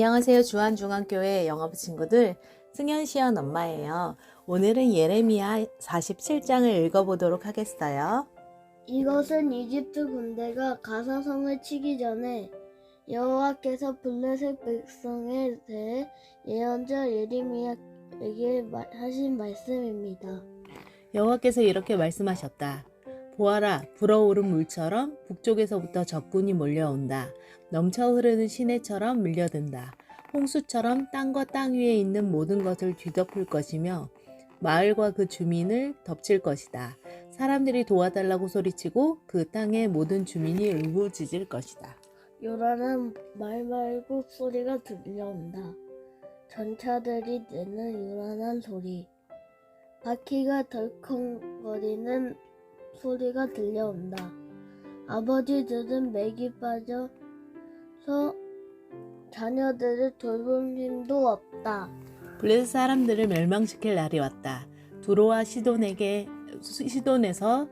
안녕하세요. 주한중앙교회 영어부 친구들. 승현시연 엄마예요. 오늘은 예레미야 47장을 읽어보도록 하겠어요. 이것은 이집트 군대가 가사성을 치기 전에 여호와께서 블레셋 백성에 대해 예언자 예레미야에게 마- 하신 말씀입니다. 여호와께서 이렇게 말씀하셨다. 보아라, 불어오른 물처럼 북쪽에서부터 적군이 몰려온다. 넘쳐 흐르는 시내처럼 밀려든다. 홍수처럼 땅과 땅 위에 있는 모든 것을 뒤덮을 것이며 마을과 그 주민을 덮칠 것이다. 사람들이 도와달라고 소리치고 그 땅의 모든 주민이 울부짖을 것이다. 요란한 말말국 소리가 들려온다. 전차들이 내는 요란한 소리. 바퀴가 덜컹거리는 소리가 들려온다. 아버지 들은 맥이 빠져서 자녀들을 돌볼 힘도 없다. 블레셋 사람들을 멸망시킬 날이 왔다. 두로와 시돈에게 시돈에서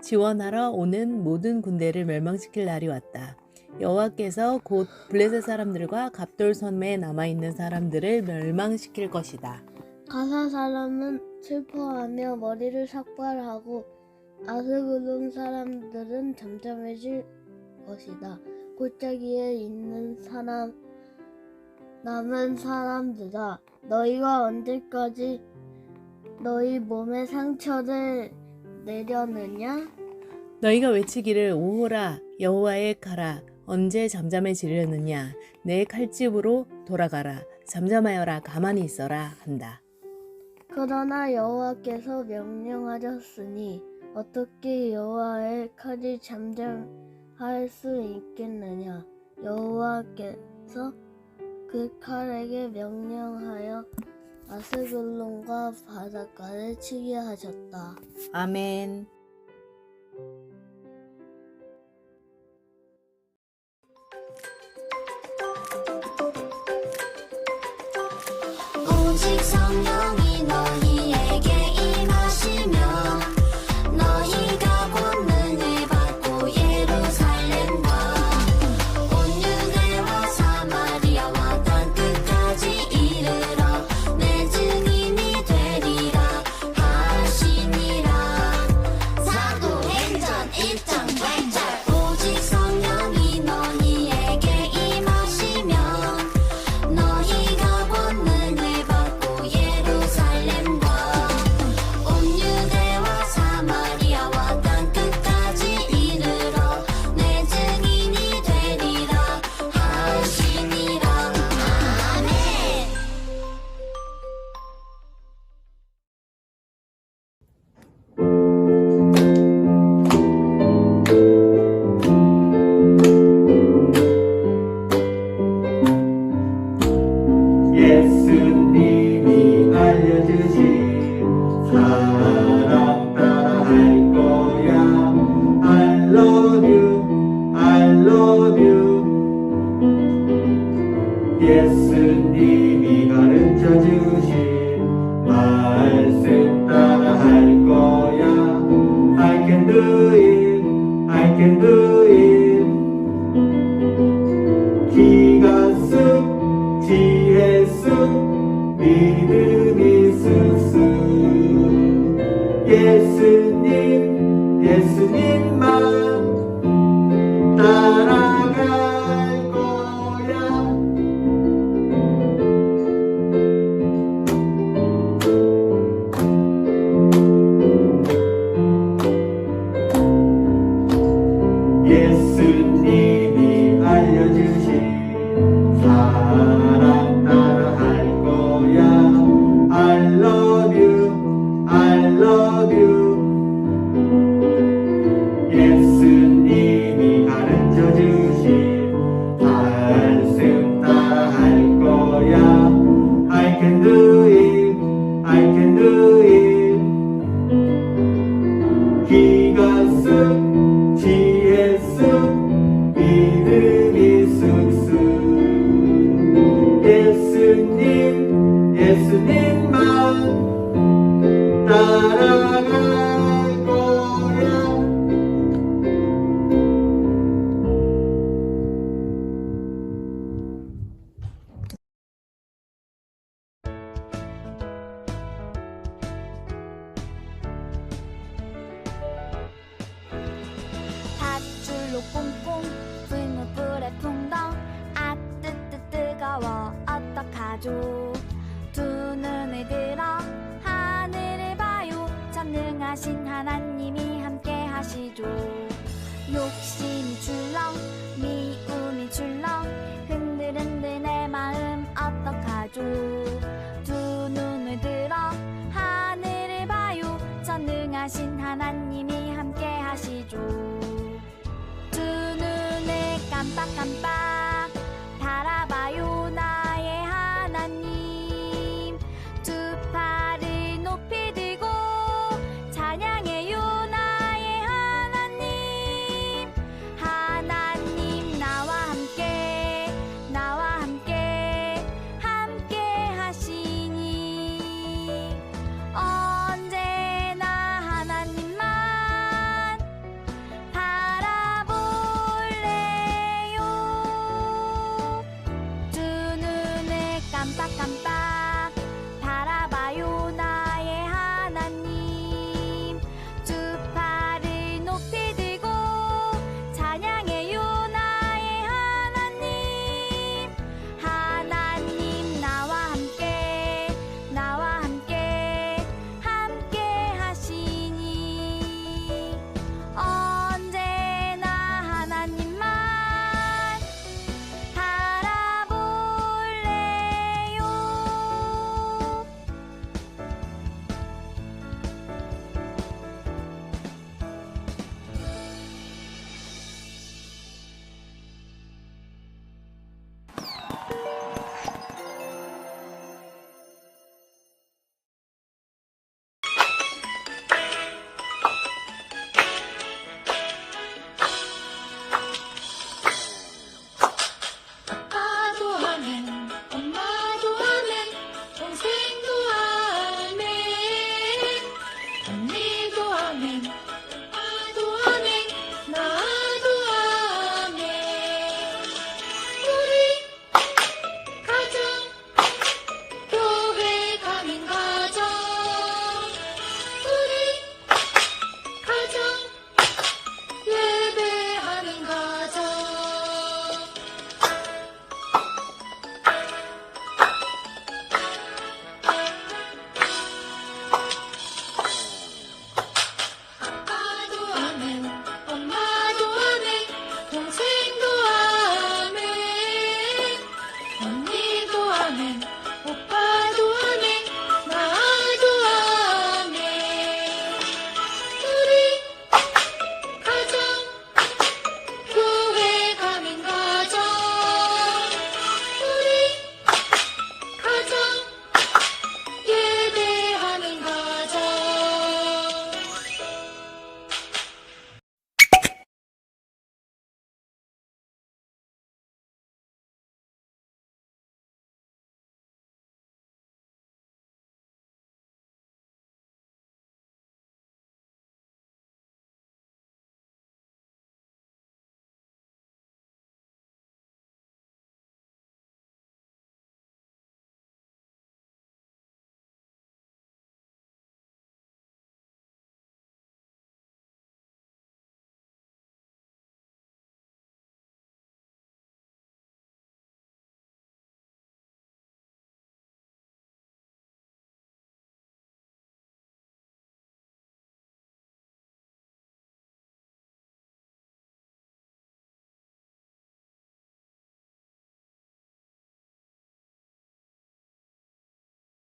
지원하러 오는 모든 군대를 멸망시킬 날이 왔다. 여호와께서 곧 블레셋 사람들과 갑돌 섬에 남아 있는 사람들을 멸망시킬 것이다. 가사 사람은 슬퍼하며 머리를 삭발하고 아스글론 사람들은 잠잠해질 것이다. 골짜기에 있는 사람 남은 사람들아 너희가 언제까지 너희 몸에 상처를 내려느냐? 너희가 외치기를 오호라 여호와의 칼아 언제 잠잠해지려느냐 내 칼집으로 돌아가라 잠잠하여라 가만히 있어라 한다. 그러나 여호와께서 명령하셨으니 어떻게 여호와의 칼이 잠잠할 수 있겠느냐? 여호와께서 그 칼에게 명령하여 아스글론과 바닷가를 치게 하셨다. 아멘. 오직 성령 따라 해줘. 두 눈을 들어 하늘을 봐요. 전능하신 하나님이 함께 하시죠. 욕심이 출렁 미움이 출렁 흔들흔들 내 마음 어떡하죠? 두 눈을 들어 하늘을 봐요. 전능하신 하나님이 함께 하시죠. 두 눈을 깜빡깜빡